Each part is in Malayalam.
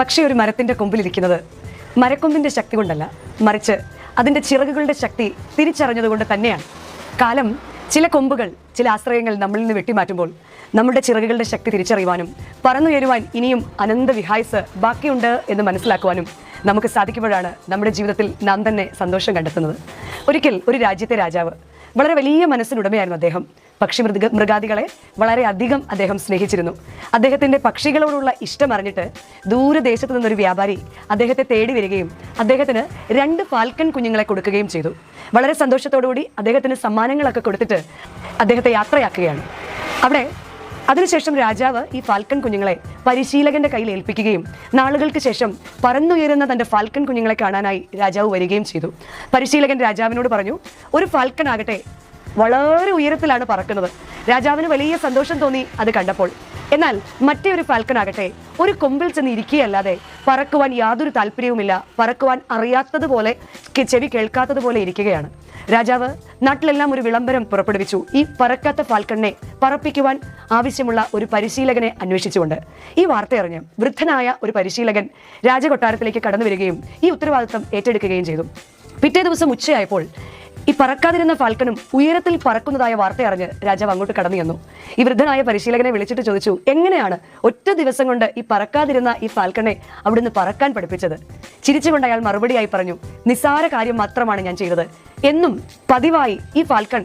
പക്ഷേ ഒരു മരത്തിന്റെ കൊമ്പിലിരിക്കുന്നത് മരക്കൊമ്പിന്റെ ശക്തി കൊണ്ടല്ല. മറിച്ച് അതിന്റെ ചിറകുകളുടെ ശക്തി തിരിച്ചറിഞ്ഞതുകൊണ്ട് തന്നെയാണ്. കാലം ചില കൊമ്പുകൾ ചില ആശ്രയങ്ങൾ നമ്മളിൽ നിന്ന് വെട്ടിമാറ്റുമ്പോൾ നമ്മുടെ ചിറകുകളുടെ ശക്തി തിരിച്ചറിയുവാനും പറന്നുയരുവാൻ ഇനിയും അനന്ത വിഹായസ് ബാക്കിയുണ്ട് എന്ന് മനസ്സിലാക്കുവാനും നമുക്ക് സാധിക്കുമ്പോഴാണ് നമ്മുടെ ജീവിതത്തിൽ നാം തന്നെ സന്തോഷം കണ്ടെത്തുന്നത്. ഒരിക്കൽ ഒരു രാജ്യത്തെ രാജാവ് വളരെ വലിയ മനസ്സിനുടമയായിരുന്നു അദ്ദേഹം. പക്ഷി മൃഗ മൃഗാദികളെ വളരെയധികം അദ്ദേഹം സ്നേഹിച്ചിരുന്നു. അദ്ദേഹത്തിന്റെ പക്ഷികളോടുള്ള ഇഷ്ടം അറിഞ്ഞിട്ട് ദൂരദേശത്തു നിന്നൊരു വ്യാപാരി അദ്ദേഹത്തെ തേടി വരികയും അദ്ദേഹത്തിന് രണ്ട് ഫാൽക്കൺ കുഞ്ഞുങ്ങളെ കൊടുക്കുകയും ചെയ്തു. വളരെ സന്തോഷത്തോടുകൂടി അദ്ദേഹത്തിന് സമ്മാനങ്ങളൊക്കെ കൊടുത്തിട്ട് അദ്ദേഹത്തെ യാത്രയാക്കുകയാണ്. അവിടെ അതിനുശേഷം രാജാവ് ഈ ഫാൽക്കൺ കുഞ്ഞുങ്ങളെ പരിശീലകന്റെ കയ്യിൽ ഏൽപ്പിക്കുകയും നാളുകൾക്ക് ശേഷം പറന്നുയരുന്ന തന്റെ ഫാൽക്കൺ കുഞ്ഞുങ്ങളെ കാണാനായി രാജാവ് വരികയും ചെയ്തു. പരിശീലകൻ രാജാവിനോട് പറഞ്ഞു ഒരു ഫാൽക്കൺ ആകട്ടെ വളരെ ഉയരത്തിലാണ് പറക്കുന്നത്. രാജാവിന് വലിയ സന്തോഷം തോന്നി അത് കണ്ടപ്പോൾ. എന്നാൽ മറ്റേ ഒരു ഫാൽക്കൺ ആകട്ടെ ഒരു കൊമ്പിൽ ചെന്ന് ഇരിക്കുകയല്ലാതെ പറക്കുവാൻ യാതൊരു താല്പര്യവുമില്ല. പറക്കുവാൻ അറിയാത്തതുപോലെ ചെവി കേൾക്കാത്തതുപോലെ ഇരിക്കുകയാണ്. രാജാവ് നാട്ടിലെല്ലാം ഒരു വിളംബരം പുറപ്പെടുവിച്ചു. ഈ പറക്കാത്ത ഫാൽക്കണിനെ പറപ്പിക്കുവാൻ ആവശ്യമുള്ള ഒരു പരിശീലകനെ അന്വേഷിച്ചുകൊണ്ട്. ഈ വാർത്തയറിഞ്ഞ് വൃദ്ധനായ ഒരു പരിശീലകൻ രാജകൊട്ടാരത്തിലേക്ക് കടന്നു വരികയും ഈ ഉത്തരവാദിത്തം ഏറ്റെടുക്കുകയും ചെയ്തു. പിറ്റേ ദിവസം ഉച്ചയായപ്പോൾ ഈ പറക്കാതിരുന്ന ഫാൽക്കനും ഉയരത്തിൽ പറക്കുന്നതായ വാർത്ത അറിഞ്ഞ് രാജാവ് അങ്ങോട്ട് കടന്നു ചെന്നു ഈ വൃദ്ധനായ പരിശീലകനെ വിളിച്ചിട്ട് ചോദിച്ചു എങ്ങനെയാണ് ഒറ്റ ദിവസം കൊണ്ട് ഈ പറക്കാതിരുന്ന ഈ ഫാൽക്കണെ അവിടുന്ന് പറക്കാൻ പഠിപ്പിച്ചത്? ചിരിച്ചുകൊണ്ട് അയാൾ മറുപടിയായി പറഞ്ഞു നിസ്സാര കാര്യം മാത്രമാണ് ഞാൻ ചെയ്തത്. എന്നും പതിവായി ഈ ഫാൽക്കൺ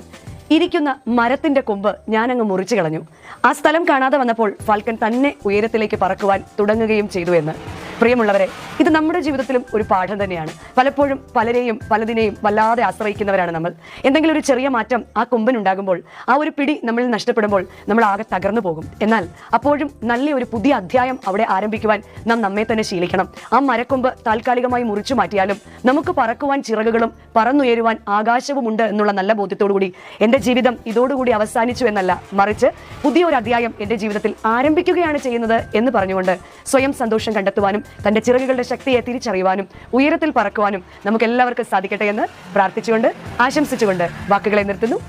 ഇരിക്കുന്ന മരത്തിന്റെ കൊമ്പ് ഞാനങ്ങ് മുറിച്ചു കളഞ്ഞു. ആ സ്ഥലം കാണാതെ വന്നപ്പോൾ ഫാൽക്കൺ തന്നെ ഉയരത്തിലേക്ക് പറക്കുവാൻ തുടങ്ങുകയും ചെയ്തു എന്ന്. പ്രിയമുള്ളവരെ ഇത് നമ്മുടെ ജീവിതത്തിലും ഒരു പാഠം തന്നെയാണ്. പലപ്പോഴും പലരെയും പലതിനെയും വല്ലാതെ ആശ്രയിക്കുന്നവരാണ് നമ്മൾ. എന്തെങ്കിലും ഒരു ചെറിയ മാറ്റം ആ കൊമ്പനുണ്ടാകുമ്പോൾ ആ ഒരു പിടി നമ്മൾ നഷ്ടപ്പെടുമ്പോൾ നമ്മൾ ആകെ തകർന്നു പോകും. എന്നാൽ അപ്പോഴും നല്ല ഒരു പുതിയ അധ്യായം അവിടെ ആരംഭിക്കുവാൻ നാം നമ്മെ തന്നെ ശീലിക്കണം. ആ മരക്കൊമ്പ് താൽക്കാലികമായി മുറിച്ചു മാറ്റിയാലും നമുക്ക് പറക്കുവാൻ ചിറകുകളും പറന്നുയരുവാൻ ആകാശവുമുണ്ട് എന്നുള്ള നല്ല ബോധ്യത്തോടുകൂടി എന്റെ ജീവിതം ഇതോടുകൂടി അവസാനിച്ചു എന്നല്ല മറിച്ച് പുതിയൊരു അധ്യായം എന്റെ ജീവിതത്തിൽ ആരംഭിക്കുകയാണ് ചെയ്യുന്നത് എന്ന് പറഞ്ഞുകൊണ്ട് സ്വയം സന്തോഷം കണ്ടെത്തുവാനും തന്റെ ചിറകുകളുടെ ശക്തിയെ തിരിച്ചറിയുവാനും ഉയരത്തിൽ പറക്കുവാനും നമുക്ക് എല്ലാവർക്കും സാധിക്കട്ടെ എന്ന് പ്രാർത്ഥിച്ചുകൊണ്ട് ആശംസിച്ചുകൊണ്ട് വാക്കുകളെ നിർത്തുന്നു.